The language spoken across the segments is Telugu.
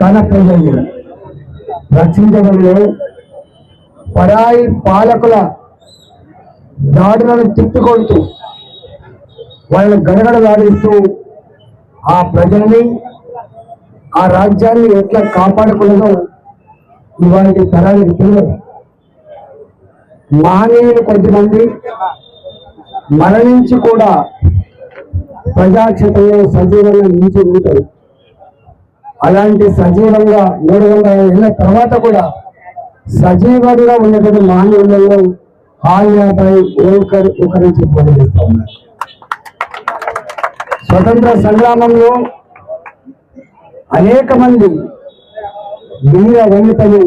తన ప్రజల్ని రక్షించడంలో పరాయి పాలకుల దాడులను తిప్పికొడుతూ వాళ్ళని గడగడలాడిస్తూ ఆ ప్రజల్ని ఆ రాజ్యాన్ని ఎట్లా కాపాడుకున్నదో ఇవాళ తరానికి తెలియదు. మహనీయులు కొద్దిమంది మరణించి కూడా ప్రజాక్షేత్రంలో సజీవంగా నిలిచి ఉంటారు. అలాంటి సజీవంగా మూడు వందల ఏళ్ళ తర్వాత కూడా సజీవంగా ఉండేటువంటి మహనీయులలో హాల్యాపై ఓల్కర్ ఒకరి చెప్పి చేస్తా ఉన్నారు. స్వతంత్ర సంగ్రామంలో అనేక మంది వీర వనితలు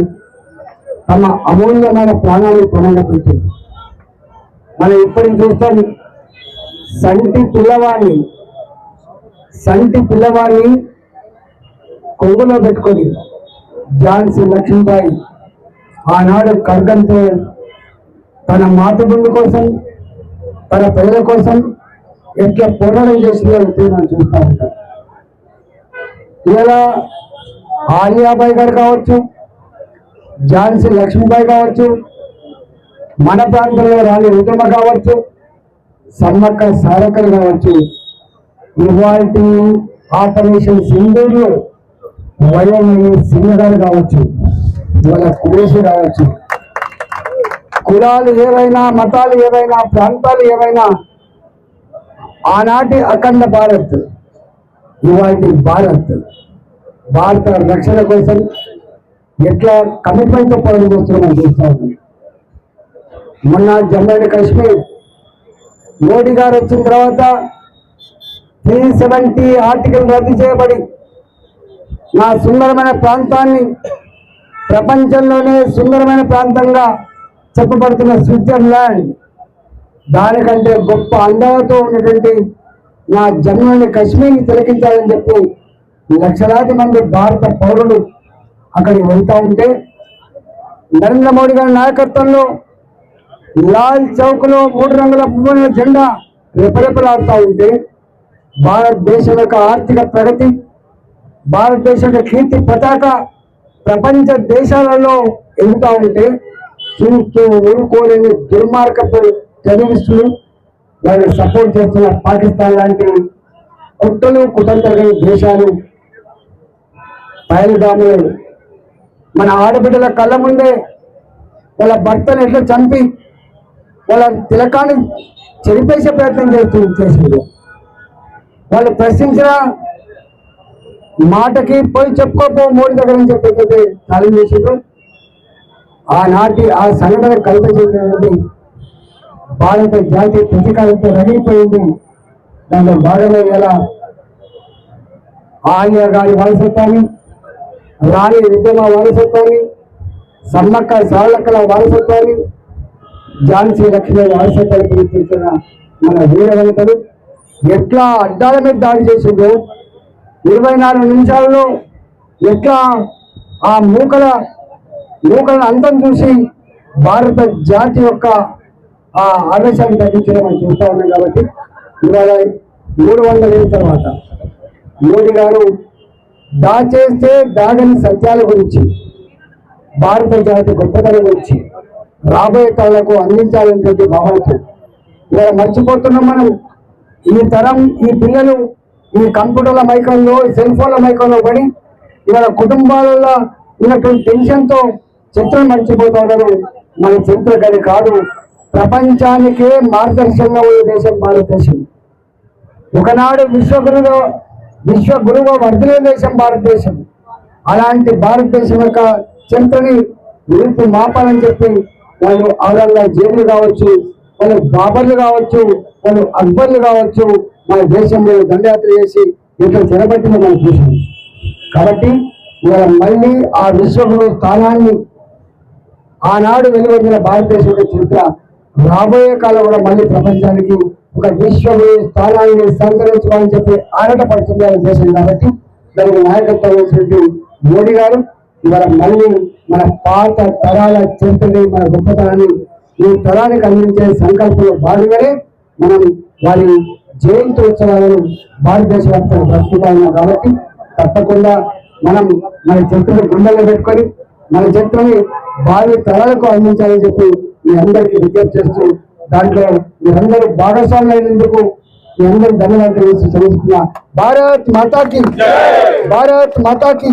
తమ అమూల్యమైన ప్రాణాలు కొనగలుగుతుంది మనం ఇప్పటికి చూస్తాం సంటి పిల్లవాడిని సంటి పిల్లవాడిని కొంగులో పెట్టుకొని ఝాన్సీ లక్ష్మీబాయి ఆనాడు ఖడ్గంతో తన మాతృభూమి కోసం తన ప్రజల కోసం ఎట్లా పోరాటం చేసిందో మనం చూస్తూ ఉంటాం. ఇలా ఆలియాబాయి గారు కావచ్చు ఝాన్సీ లక్ష్మీబాయి కావచ్చు మన ప్రాంతంలో రాణి రుద్రమ కావచ్చు సమ్మక్క సారకర్ కావచ్చు ఇవాల్టి ఆపరేషన్ సింధూరులో వయోమయ్య సింగ్ కావచ్చు ఇవాళ కురేషి కావచ్చు. కులాలు ఏవైనా మతాలు ఏవైనా ప్రాంతాలు ఏవైనా ఆనాటి అఖండ భారత్ ఇవాటి భారత్. భారత రక్షణ కోసం ఎట్లా కమిట్మెంట్ పనులు చేస్తున్నాం చూస్తా ఉన్నాం. మొన్న జమ్మూ అండ్ కాశ్మీర్ మోడీ గారు వచ్చిన తర్వాత త్రీ సెవెంటీ ఆర్టికల్ రద్దు చేయబడి నా సుందరమైన ప్రాంతాన్ని ప్రపంచంలోనే సుందరమైన ప్రాంతంగా చెప్పబడుతున్న స్విట్జర్లాండ్ దానికంటే గొప్ప అందాలతో ఉన్నటువంటి నా జన్మని కాశ్మీర్ని తిలకించాలని చెప్పి లక్షలాది మంది భారత పౌరులు అక్కడికి వెళ్తూ ఉంటే నరేంద్ర మోడీ గారి నాయకత్వంలో లాల్ చౌక్లో మూడు రంగుల పువ్వుల జెండా రెపరెపలాడుతూ ఉంటే భారతదేశం యొక్క ఆర్థిక ప్రగతి భారతదేశం కీర్తి పతాక ప్రపంచ దేశాలలో ఎదుగుతా ఉంటే చూస్తూ ఊరుకోలేని దుర్మార్గపు టెర్రరిస్టులు వాళ్ళని సపోర్ట్ చేస్తున్న పాకిస్తాన్ లాంటి కుట్రలు కుతంత్ర దేశాలు. పైలుగాములు మన ఆడబిడ్డల కళ్ళ ముందే వాళ్ళ భర్తను ఎట్లా చంపి వాళ్ళ తిలకాన్ని చెరిపేసే ప్రయత్నం చేస్తూ చేసింది వాళ్ళు ప్రశ్నించిన మాటకి పోయి చెప్పుకోపో మోడీ దగ్గర అని చెప్పి ఛాలెంజ్ చేసిండ్రు ఆనాటి ఆ సంఘటన కలిత చేసినటువంటి భారత జాతి ప్రతీకారంతో రగిలిపోయింది. దాంట్లో భాగమే ఎలా ఆర్య గారి వారసత్వాన్ని రాణి విద్యమ వారసత్వాన్ని సమ్మక్క సాలక్కల వారసత్వాన్ని ఝాన్సీ లక్ష్మి వారసత్వాన్ని గుర్తించిన మన వీరవనితలు ఎట్లా అడ్డాల మీద దాడి చేసిందో ఇరవై నాలుగు నిమిషాల్లో ఎట్లా ఆ మూకల మూకల అంతం చూసి భారత జాతి యొక్క ఆ ఆవేశాన్ని తగ్గించడం మనం చూస్తూ ఉన్నాం కాబట్టి ఇవాళ మూడు వందల ఏళ్ళ తర్వాత మోడీ గారు దాచేస్తే దాగని సత్యాల గురించి భారత జాతి గొప్పతనం గురించి రాబోయే తరాలకు అందించాలనేటువంటి భావనతో ఇవాళ మర్చిపోతున్నాం మనం. ఈ తరం ఈ పిల్లలు ఈ కంప్యూటర్ల మైకంలో సెల్ ఫోన్ల మైకంలో పడి ఇవాళ కుటుంబాలలో ఉన్నటువంటి టెన్షన్తో చిత్రం మర్చిపోతాడని మన చరిత్ర గది కాదు. ప్రపంచానికే మార్గదర్శకంగా ఉన్న దేశం భారతదేశం. ఒకనాడు విశ్వగురులో విశ్వగురువు వర్ధలే దేశం భారతదేశం. అలాంటి భారతదేశం యొక్క చరిత్రని నిలిపి మాపాలని చెప్పి వాళ్ళు ఔరంగా జైలు కావచ్చు వాళ్ళు బాబర్లు కావచ్చు వాళ్ళు అక్బర్లు కావచ్చు మన దేశంలో దండయాత్ర చేసి ఇట్లా చెరబట్టింది మనం చూసాం కాబట్టి ఇవాళ మళ్ళీ ఆ విశ్వగురు స్థానాన్ని ఆనాడు వెలువడిన భారతదేశం చరిత్ర రాబోయే కాలం కూడా మళ్ళీ ప్రపంచానికి ఒక విశ్వగురు స్థానాన్ని సంతరించుకోవాలని చెప్పి ఆరాటపడుతుంది ఆ దేశం. కాబట్టి దానికి నాయకత్వం వహించినటువంటి మోడీ గారు ఇవాళ మళ్ళీ మన పాత తరాల చరిత్రని మన గొప్పతనాన్ని ఈ తరానికి అందించే సంకల్పంలో భాగంగానే మనం వారి జయంతి ఉత్సవాలను భారతదేశ వ్యాప్తంగా ప్రస్తుతం కాబట్టి తప్పకుండా మనం మన చరిత్రను గుండెల్లో పెట్టుకొని మన చరిత్రని భావి తరాలకు అందించాలని చెప్పి మీ అందరికీ విజ్ఞప్తి చేస్తూ దాంట్లో మీరందరూ భాగస్వామి అయినందుకు మీ అందరూ ధన్యవాదాలు చేసి చదువుతున్నా భారత్ మాతాకి భారత్ మాతాకి